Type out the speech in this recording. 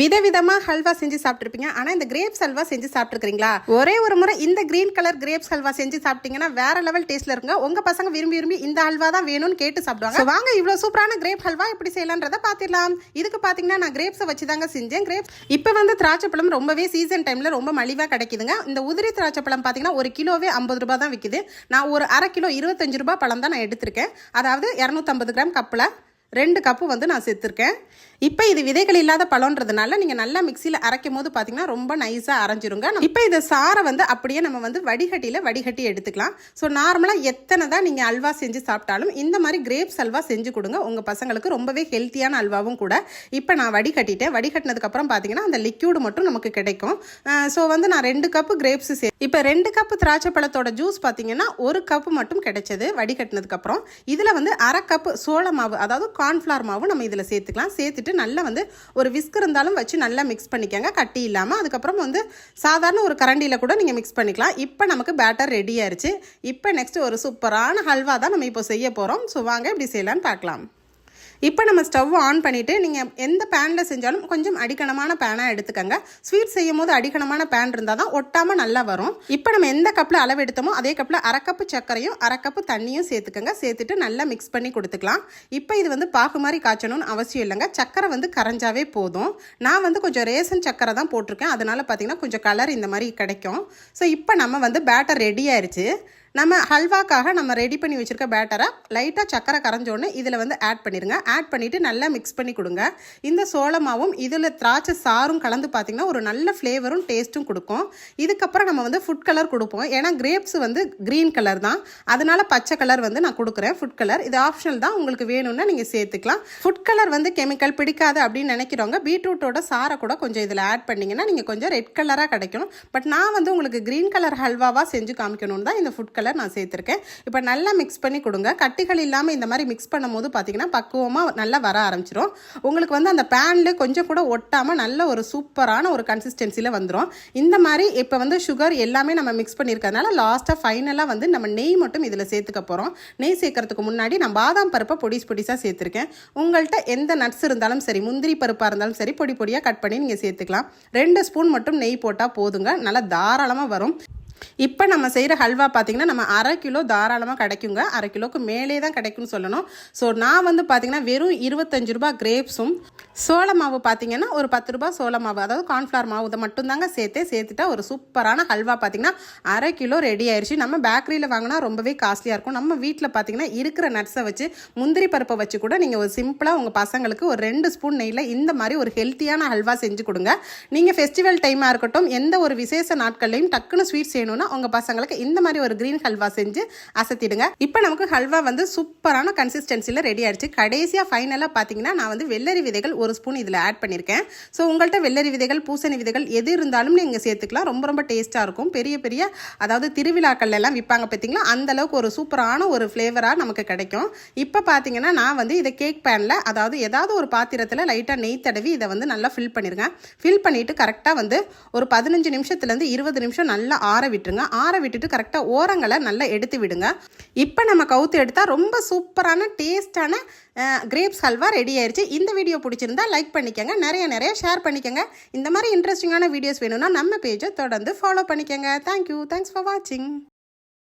விதவிதமாக ஹல்வா செஞ்சு சாப்பிட்ருப்பீங்க ஆனால் இந்த கிரேப்ஸ் ஹல்வா செஞ்சு சாப்பிட்ருக்கீங்களா ஒரே ஒரு முறை இந்த கிரீன் கலர் கிரேப்ஸ் ஹல்வா செஞ்சு சாப்பிட்டீங்கன்னா வேற லெவல் டேஸ்ட்ல இருக்குங்க உங்க பசங்க விரும்பி விரும்பி இந்த ஹல்வா தான் வேணும்னு கேட்டு சாப்பிடுவாங்க. வாங்க இவ்வளோ சூப்பரான கிரேப் ஹல்வா எப்படி செய்யலான்றதை பார்த்துடலாம். இதுக்கு பார்த்தீங்கன்னா நான் கிரேப்ஸை வச்சு தாங்க செஞ்சேன். கிரேப்ஸ் இப்போ வந்து திராட்சைப்பழம் ரொம்பவே சீசன் டைமில் ரொம்ப மலிவாக கிடைக்குதுங்க. இந்த உதிரி திராட்சைப்பழம் பார்த்தீங்கன்னா ஒரு கிலோவே ஐம்பது ரூபாய் தான் விற்கிது நான் ஒரு அரை கிலோ இருபத்தஞ்சு ரூபாய் பழம் தான் நான் எடுத்திருக்கேன். அதாவது இரநூத்தம்பது கிராம் கப்பில் ரெண்டு கப்பு வந்து நான் சேர்த்துருக்கேன். இப்போ இது விதைகள் இல்லாத பழம்ன்றதுனால நீங்கள் நல்லா மிக்சியில் அரைக்கும் போது பார்த்தீங்கன்னா ரொம்ப நைஸாக அரைஞ்சிருங்க. இப்போ இந்த சாரை வந்து அப்படியே நம்ம வந்து வடிகட்டியில் வடிகட்டி எடுத்துக்கலாம். ஸோ நார்மலாக எத்தனை தான் நீங்கள் அல்வா செஞ்சு சாப்பிட்டாலும் இந்த மாதிரி கிரேப்ஸ் அல்வா செஞ்சு கொடுங்க. உங்கள் பசங்களுக்கு ரொம்பவே ஹெல்த்தியான அல்வாவும் கூட. இப்போ நான் வடிகட்டிட்டேன். வடிகட்டினதுக்கப்புறம் பார்த்தீங்கன்னா அந்த லிக்யூடு மட்டும் நமக்கு கிடைக்கும். ஸோ வந்து நான் ரெண்டு கப்பு கிரேப்ஸ் சே இப்போ ரெண்டு கப்பு திராட்சை பழத்தோட ஜூஸ் பார்த்தீங்கன்னா ஒரு கப்பு மட்டும் கிடைச்சது வடிகட்டினதுக்கப்புறம் இதில் வந்து அரை கப்பு சோள மாவு அதாவது கார்ன்ஃப்ளவர் மாவும் நம்ம இதில் சேர்த்துக்கலாம். சேர்த்துட்டு நல்லா வந்து ஒரு விஸ்க் இருந்தாலும் வச்சு நல்லா மிக்ஸ் பண்ணிக்கோங்க. கட்டி இல்லாமல் அதுக்கப்புறம் வந்து சாதாரண ஒரு கரண்டியில் கூட நீங்கள் மிக்ஸ் பண்ணிக்கலாம். இப்போ நமக்கு பேட்டர் ரெடி ஆயிடுச்சு இப்போ நெக்ஸ்ட் ஒரு சூப்பரான ஹல்வா தான் நம்ம இப்போ செய்ய போகிறோம் ஸோ வாங்க இப்படி செய்யலான்னு பார்க்கலாம். இப்போ நம்ம ஸ்டவ் ஆன் பண்ணிவிட்டு நீங்கள் எந்த பேனில் செஞ்சாலும் கொஞ்சம் அடிக்கணமான பேனாக எடுத்துக்கோங்க. ஸ்வீட் செய்யும் போது அடிக்கணமான பேன் இருந்தால் தான் ஒட்டாமல் நல்லா வரும். இப்போ நம்ம எந்த கப்பில் அளவு எடுத்தோமோ அதே கப்பில் அரை கப்பு சர்க்கரையும் அரை கப்பு தண்ணியும் சேர்த்துக்கோங்க. சேர்த்துட்டு நல்லா மிக்ஸ் பண்ணி கொடுத்துக்கலாம். இப்போ இது வந்து பாகு மாதிரி காய்ச்சணும்னு அவசியம் இல்லைங்க. சர்க்கரை வந்து கரைஞ்சாவே போதும். நான் வந்து கொஞ்சம் ரேசன் சர்க்கரை தான் போட்டிருக்கேன். அதனால் பார்த்தீங்கன்னா கொஞ்சம் கலர் இந்த மாதிரி கிடைக்கும். ஸோ இப்போ நம்ம வந்து பேட்டர் ரெடி ஆயிடுச்சு நம்ம ஹல்வாக்காக நம்ம ரெடி பண்ணி வச்சுருக்க பேட்டரை லைட்டாக சக்கரை கரைஞ்சோடனே இதில் வந்து ஆட் பண்ணிடுங்க ஆட் பண்ணிவிட்டு நல்லா மிக்ஸ் பண்ணி கொடுங்க. இந்த சோளமாவும் இதில் திராட்சை சாரும் கலந்து பார்த்திங்கன்னா ஒரு நல்ல ஃப்ளேவரும் டேஸ்ட்டும் கொடுக்கும். இதுக்கப்புறம் நம்ம வந்து ஃபுட் கலர் கொடுப்போம். ஏன்னா கிரேப்ஸ் வந்து க்ரீன் கலர் தான். அதனால் பச்சை கலர் வந்து நான் கொடுக்குறேன் ஃபுட் கலர் இது ஆப்ஷனல் தான். உங்களுக்கு வேணும்னா நீங்கள் சேர்த்துக்கலாம். ஃபுட் கலர் வந்து கெமிக்கல் பிடிக்காது அப்படின்னு நினைக்கிறவங்க பீட்ரூட்டோட சாரை கூட கொஞ்சம் இதில் ஆட் பண்ணிங்கன்னா நீங்கள் கொஞ்சம் ரெட் கலராக கிடைக்கும். பட் நான் வந்து உங்களுக்கு க்ரீன் கலர் ஹல்வாவாக செஞ்சு காமிக்கணும்னு தான் இந்த ஃபுட் கலர் நான் சேர்த்துருக்கேன். இப்போ நல்லா மிக்ஸ் பண்ணி கொடுங்க. கட்டிகள் இல்லாமல் இந்த மாதிரி மிக்ஸ் பண்ணும்போது பார்த்தீங்கன்னா பக்குவமாக நல்லா வர ஆரம்பிச்சிடும் உங்களுக்கு வந்து அந்த பேனில் கொஞ்சம் கூட ஒட்டாமல் நல்ல ஒரு சூப்பரான ஒரு கன்சிஸ்டன்சியில் வந்துடும் இந்த மாதிரி இப்போ வந்து சுகர் எல்லாமே நம்ம மிக்ஸ் பண்ணியிருக்கறதுனால லாஸ்ட்டாக ஃபைனலாக வந்து நம்ம நெய் மட்டும் இதில் சேர்த்துக்க போகிறோம் நெய் சேர்க்கறதுக்கு முன்னாடி நான் பாதாம் பருப்பை பொடிஸ் பொடிசாக சேர்த்துருக்கேன். உங்கள்கிட்ட எந்த நட்ஸ் இருந்தாலும் சரி முந்திரி பருப்பாக இருந்தாலும் சரி பொடி பொடியாக கட் பண்ணி நீங்கள் சேர்த்துக்கலாம். ரெண்டு ஸ்பூன் மட்டும் நெய் போட்டால் போதுங்க. நல்லா தாராளமாக வரும். இப்போ நம்ம செய்கிற ஹல்வா பார்த்திங்கன்னா நம்ம அரை கிலோ தாராளமாக கிடைக்குங்க. அரை கிலோக்கு மேலே தான் கிடைக்கும்னு சொல்லணும். ஸோ நான் வந்து பார்த்திங்கன்னா வெறும் இருபத்தஞ்சு ரூபா கிரேப்ஸும் சோள மாவு பார்த்தீங்கன்னா ஒரு பத்து ரூபா சோள மாவு அதாவது கார்ன்ஃப்ளவர் மாவு இதை மட்டும்தாங்க சேர்த்தே சேர்த்துட்டா ஒரு சூப்பரான ஹல்வா பார்த்திங்கன்னா அரை கிலோ ரெடி ஆயிடுச்சு நம்ம பேக்கரியில் வாங்கினா ரொம்பவே காஸ்ட்லியாக இருக்கும். நம்ம வீட்டில் பார்த்திங்கன்னா இருக்கிற நட்ஸை வச்சு முந்திரி பருப்பை வச்சு கூட நீங்கள் ஒரு சிம்பிளாக உங்கள் பசங்களுக்கு ஒரு ரெண்டு ஸ்பூன் நெய்யில் இந்த மாதிரி ஒரு ஹெல்த்தியான ஹல்வா செஞ்சு கொடுங்க. நீங்கள் ஃபெஸ்டிவல் டைமாக இருக்கட்டும் எந்த ஒரு விசேஷ நாட்கள்லையும் டக்குன்னு ஸ்வீட் வேணும்னா உங்கள் பசங்களுக்கு இந்த மாதிரி ஒரு க்ரீன் ஹல்வா செஞ்சு அசத்திடுங்க. இப்போ நமக்கு ஹல்வா வந்து சூப்பரான கன்சிஸ்டன்சியில் ரெடி ஆயிடுச்சு. கடைசியாக ஃபைனலாக பார்த்தீங்கன்னா நான் வந்து வெள்ளரி விதைகள் ஒரு ஸ்பூன் இதில் ஆட் பண்ணியிருக்கேன் ஸோ உங்கள்கிட்ட வெள்ளரி விதைகள் பூசணி விதைகள் எது இருந்தாலும் நீங்கள் சேர்த்துக்கலாம். ரொம்ப ரொம்ப டேஸ்ட்டாக இருக்கும். பெரிய பெரிய அதாவது திருவிழாக்கள்ல எல்லாம் விற்பாங்க பார்த்தீங்களா அந்த அளவுக்கு ஒரு சூப்பரான ஒரு ஃப்ளேவராக நமக்கு கிடைக்கும். இப்போ பார்த்தீங்கன்னா நான் வந்து இதை கேக் பேனில் அதாவது ஏதாவது ஒரு பாத்திரத்தில் லைட்டாக நெய் தடவி இதை வந்து நல்லா ஃபில் பண்ணிடுங்க ஃபில் பண்ணிவிட்டு கரெக்டாக வந்து ஒரு பதினஞ்சு நிமிஷத்துலேருந்து இருபது நிமிஷம் நல்லா ஆற விட்டுருங்க. ஆற விட்டுட்டு கரெக்டாக ஓரங்களை நல்லா எடுத்து விடுங்க. இப்போ நம்ம கவுத்து எடுத்தால் ரொம்ப சூப்பரான டேஸ்டான கிரேப்ஸ் ஹல்வா ரெடி ஆயிடுச்சு இந்த வீடியோ பிடிச்சிருந்தா லைக் பண்ணிக்கோங்க. நிறைய நிறைய ஷேர் பண்ணிக்கோங்க. இந்த மாதிரி இன்ட்ரெஸ்டிங்கான வீடியோஸ் வேணும்னா நம்ம பேஜை தொடர்ந்து ஃபாலோ பண்ணிக்கோங்க. தேங்க்யூ தேங்க்ஸ் ஃபார் வாட்சிங்